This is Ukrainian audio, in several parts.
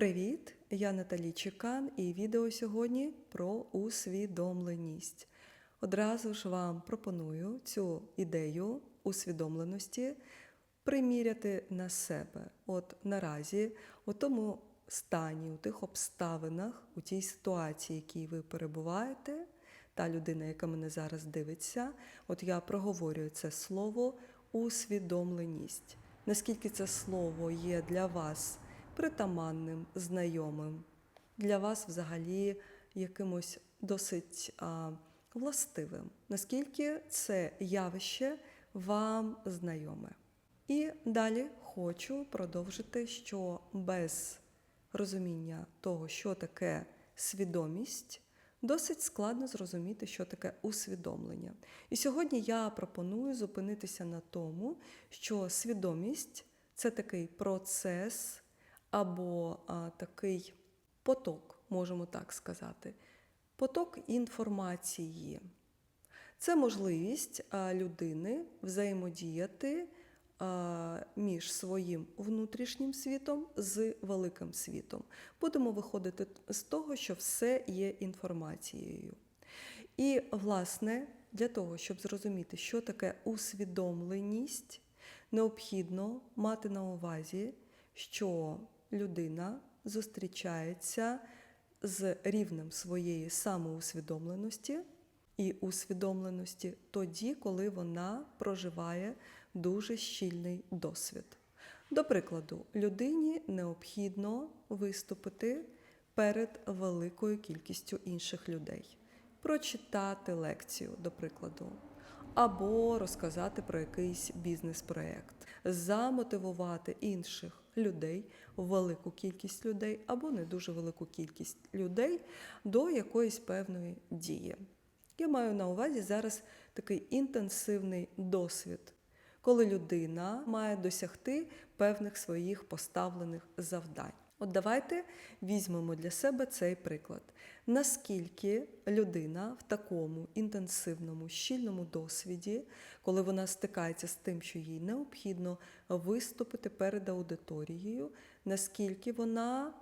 Привіт! Я Наталі Чекан і відео сьогодні про усвідомленість. Одразу ж вам пропоную цю ідею усвідомленості приміряти на себе. От наразі, у тому стані, у тих обставинах, у тій ситуації, в якій ви перебуваєте, та людина, яка мене зараз дивиться, от я проговорюю це слово усвідомленість. Наскільки це слово є для вас притаманним, знайомим, для вас взагалі якимось досить а, властивим, наскільки це явище вам знайоме. І далі хочу продовжити, що без розуміння того, що таке свідомість, досить складно зрозуміти, що таке усвідомлення. І сьогодні я пропоную зупинитися на тому, що свідомість це такий процес або а, такий поток, можемо так сказати, поток інформації. Це можливість а, людини взаємодіяти а, між своїм внутрішнім світом з великим світом. Будемо виходити з того, що все є інформацією. І, власне, для того, щоб зрозуміти, що таке усвідомленість, необхідно мати на увазі, що людина зустрічається з рівнем своєї самоусвідомленості і усвідомленості тоді, коли вона проживає дуже щільний досвід. До прикладу, людині необхідно виступити перед великою кількістю інших людей, прочитати лекцію, до прикладу, або розказати про якийсь бізнес-проєкт, замотивувати інших людей, велику кількість людей або не дуже велику кількість людей до якоїсь певної дії. Я маю на увазі зараз такий інтенсивний досвід, коли людина має досягти певних своїх поставлених завдань. От давайте візьмемо для себе цей приклад. Наскільки людина в такому інтенсивному, щільному досвіді, коли вона стикається з тим, що їй необхідно виступити перед аудиторією, наскільки вона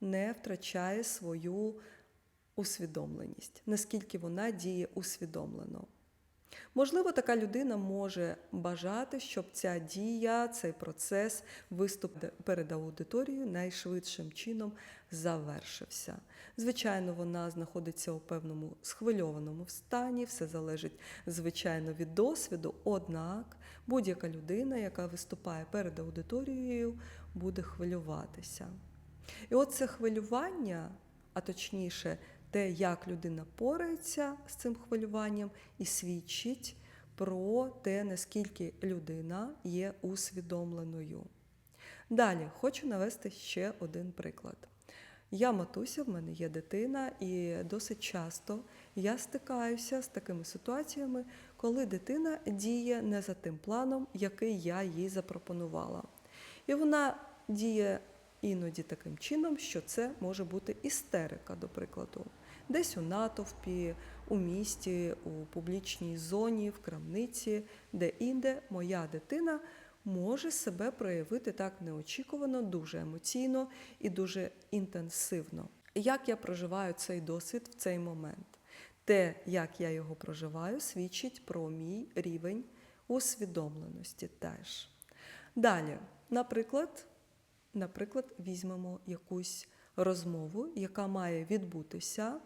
не втрачає свою усвідомленість, наскільки вона діє усвідомлено. Можливо, така людина може бажати, щоб ця дія, цей процес, виступ перед аудиторією найшвидшим чином завершився. Звичайно, вона знаходиться у певному схвильованому стані, все залежить, звичайно, від досвіду. Однак будь-яка людина, яка виступає перед аудиторією, буде хвилюватися. І от це хвилювання, а точніше, те, як людина порається з цим хвилюванням, і свідчить про те, наскільки людина є усвідомленою. Далі хочу навести ще один приклад. Я матуся, в мене є дитина, і досить часто я стикаюся з такими ситуаціями, коли дитина діє не за тим планом, який я їй запропонувала. І вона діє іноді таким чином, що це може бути істерика, до прикладу, десь у натовпі, у місті, у публічній зоні, в крамниці, де інде моя дитина може себе проявити так неочікувано, дуже емоційно і дуже інтенсивно. Як я проживаю цей досвід в цей момент? Те, як я його проживаю, свідчить про мій рівень усвідомленості теж. Далі, наприклад, наприклад, візьмемо якусь розмову, яка має відбутися,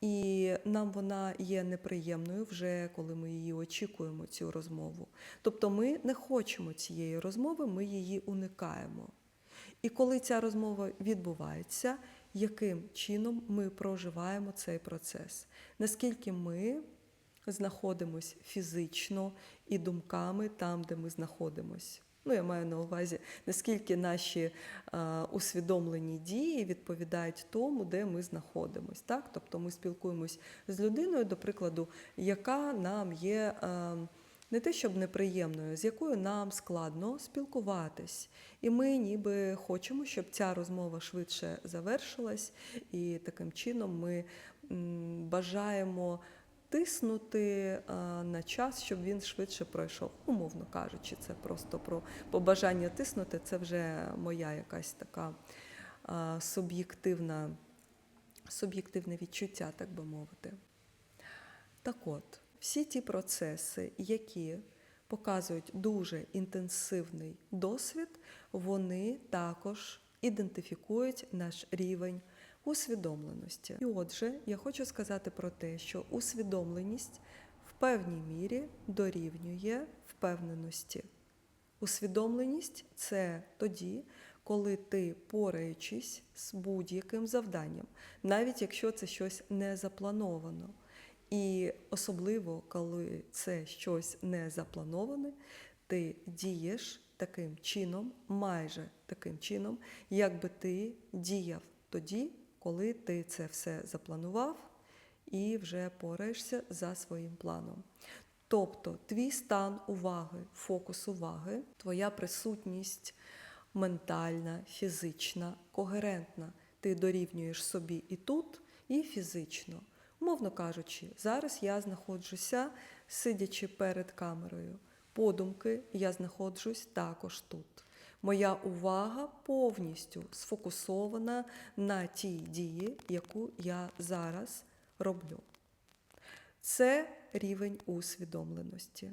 і нам вона є неприємною вже коли ми її очікуємо, цю розмову. Тобто ми не хочемо цієї розмови, ми її уникаємо. І коли ця розмова відбувається, яким чином ми проживаємо цей процес? Наскільки ми знаходимось фізично і думками там, де ми знаходимось? Ну, я маю на увазі, наскільки наші е, усвідомлені дії відповідають тому, де ми знаходимось. Так? Тобто ми спілкуємось з людиною, до прикладу, яка нам є е, не те, щоб неприємною, з якою нам складно спілкуватись. І ми ніби хочемо, щоб ця розмова швидше завершилась, і таким чином ми м, бажаємо тиснути а, на час, щоб він швидше пройшов. Умовно кажучи, це просто про побажання тиснути. Це вже моя якась така а, суб'єктивна, суб'єктивне відчуття, так би мовити. Так от, всі ті процеси, які показують дуже інтенсивний досвід, вони також ідентифікують наш рівень усвідомленості. І отже, я хочу сказати про те, що усвідомленість в певній мірі дорівнює впевненості. Усвідомленість це тоді, коли ти пораючись з будь-яким завданням, навіть якщо це щось не заплановано. І особливо, коли це щось не заплановане, ти дієш таким чином, майже таким чином, як би ти діяв тоді, коли ти це все запланував і вже пораєшся за своїм планом. Тобто твій стан уваги, фокус уваги, твоя присутність ментальна, фізична, когерентна. Ти дорівнюєш собі і тут, і фізично. Мовно кажучи, зараз я знаходжуся, сидячи перед камерою. Подумки я знаходжусь також тут. Моя увага повністю сфокусована на тій дії, яку я зараз роблю. Це рівень усвідомленості.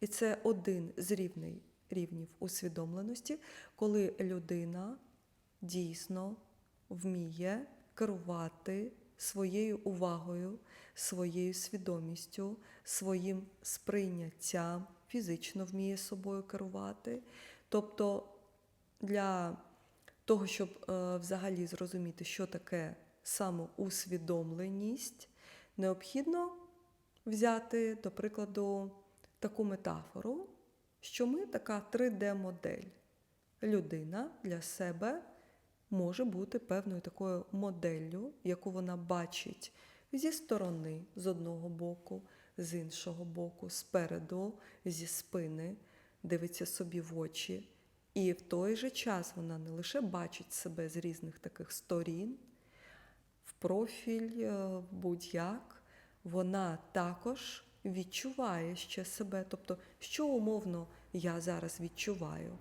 І це один з рівней, рівнів усвідомленості, коли людина дійсно вміє керувати своєю увагою, своєю свідомістю, своїм сприйняттям, фізично вміє собою керувати. Тобто для того, щоб е, взагалі зрозуміти, що таке самоусвідомленість, необхідно взяти, до прикладу, таку метафору, що ми така 3D-модель. Людина для себе може бути певною такою моделлю, яку вона бачить зі сторони, з одного боку, з іншого боку, спереду, зі спини, дивиться собі в очі. І в той же час вона не лише бачить себе з різних таких сторін, в профіль, е, будь-як, вона також відчуває ще себе. Тобто, що умовно я зараз відчуваю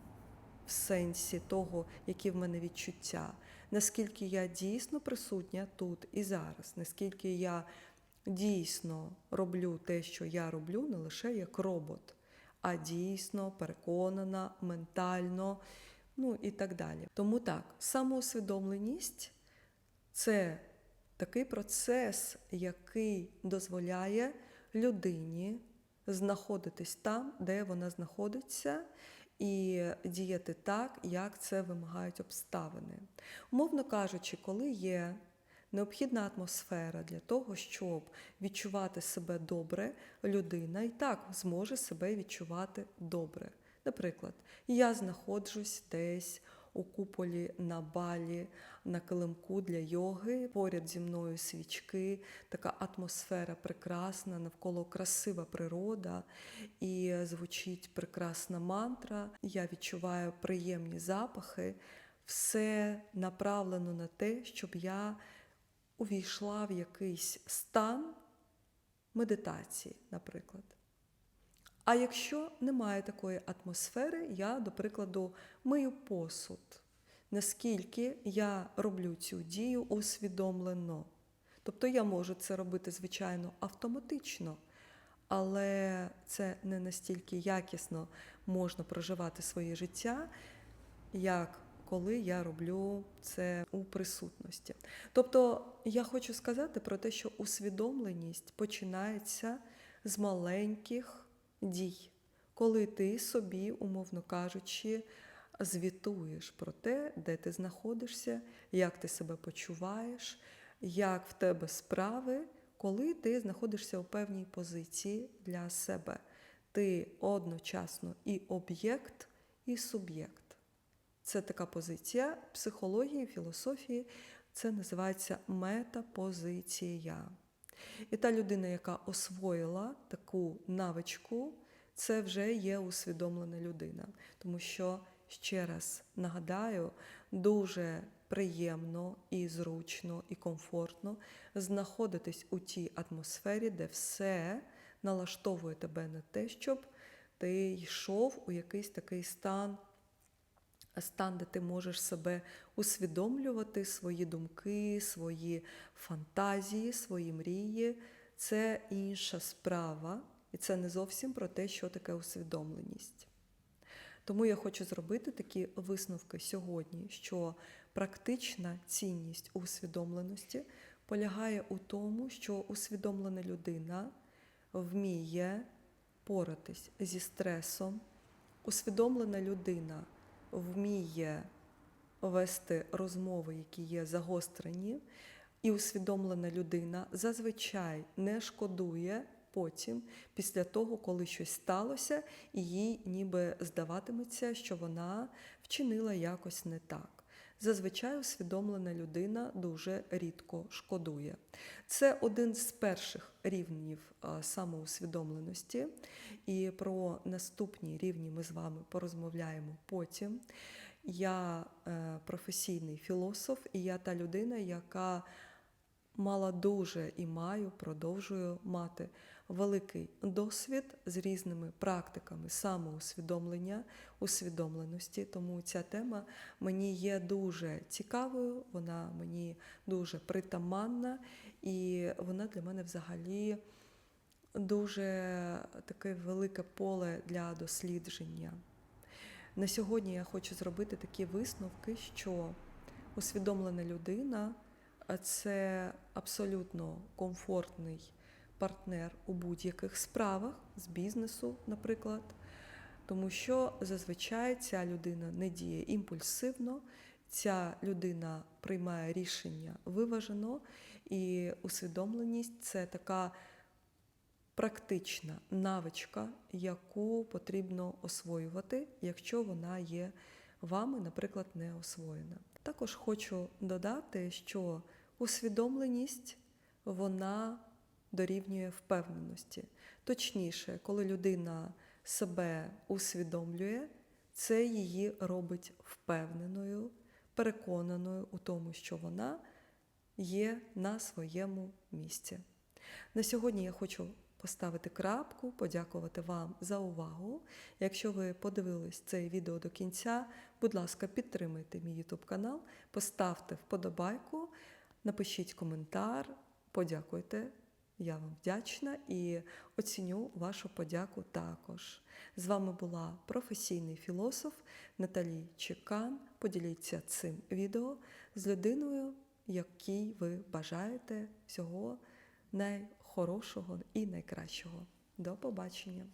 в сенсі того, які в мене відчуття, наскільки я дійсно присутня тут і зараз, наскільки я дійсно роблю те, що я роблю, не лише як робот, а дійсно переконана, ментально, ну і так далі. Тому так, самоусвідомленість це такий процес, який дозволяє людині знаходитись там, де вона знаходиться, і діяти так, як це вимагають обставини. Умовно кажучи, коли є необхідна атмосфера для того, щоб відчувати себе добре, людина і так зможе себе відчувати добре. Наприклад, я знаходжусь десь у куполі на балі, на килимку для йоги, поряд зі мною свічки, така атмосфера прекрасна, навколо красива природа, і звучить прекрасна мантра. Я відчуваю приємні запахи. Все направлено на те, щоб я увійшла в якийсь стан медитації, наприклад. А якщо немає такої атмосфери, я, до прикладу, мию посуд, наскільки я роблю цю дію усвідомлено. Тобто я можу це робити, звичайно, автоматично, але це не настільки якісно можна проживати своє життя, як коли я роблю це у присутності. Тобто я хочу сказати про те, що усвідомленість починається з маленьких дій, коли ти собі, умовно кажучи, звітуєш про те, де ти знаходишся, як ти себе почуваєш, як в тебе справи, коли ти знаходишся у певній позиції для себе. Ти одночасно і об'єкт, і суб'єкт. Це така позиція психології, філософії, це називається метапозиція. І та людина, яка освоїла таку навичку, це вже є усвідомлена людина. Тому що, ще раз нагадаю, дуже приємно і зручно, і комфортно знаходитись у тій атмосфері, де все налаштовує тебе на те, щоб ти йшов у якийсь такий стан стан, де ти можеш себе усвідомлювати, свої думки, свої фантазії, свої мрії. Це інша справа, і це не зовсім про те, що таке усвідомленість. Тому я хочу зробити такі висновки сьогодні, що практична цінність усвідомленості полягає у тому, що усвідомлена людина вміє поратись зі стресом, усвідомлена людина вміє вести розмови, які є загострені, і усвідомлена людина зазвичай не шкодує потім, після того, коли щось сталося, і їй ніби здаватиметься, що вона вчинила якось не так. Зазвичай усвідомлена людина дуже рідко шкодує. Це один з перших рівнів самоусвідомленості, і про наступні рівні ми з вами порозмовляємо потім. Я е, професійний філософ, і я та людина, яка мала дуже і маю, продовжую мати великий досвід з різними практиками самоусвідомлення, усвідомленості. Тому ця тема мені є дуже цікавою, вона мені дуже притаманна, і вона для мене взагалі дуже таке велике поле для дослідження. На сьогодні я хочу зробити такі висновки, що усвідомлена людина це абсолютно комфортний партнер у будь-яких справах з бізнесу, наприклад, тому що зазвичай ця людина не діє імпульсивно, ця людина приймає рішення виважено, і усвідомленість це така практична навичка, яку потрібно освоювати, якщо вона є вами, наприклад, не освоєна. Також хочу додати, що усвідомленість вона дорівнює впевненості. Точніше, коли людина себе усвідомлює, це її робить впевненою, переконаною у тому, що вона є на своєму місці. На сьогодні я хочу поставити крапку, подякувати вам за увагу. Якщо ви подивились це відео до кінця, будь ласка, підтримайте мій YouTube канал, поставте вподобайку, напишіть коментар, подякуйте. Я вам вдячна і оціню вашу подяку також. З вами була професійний філософ Наталі Чекан. Поділіться цим відео з людиною, якій ви бажаєте всього найхорошого і найкращого. До побачення!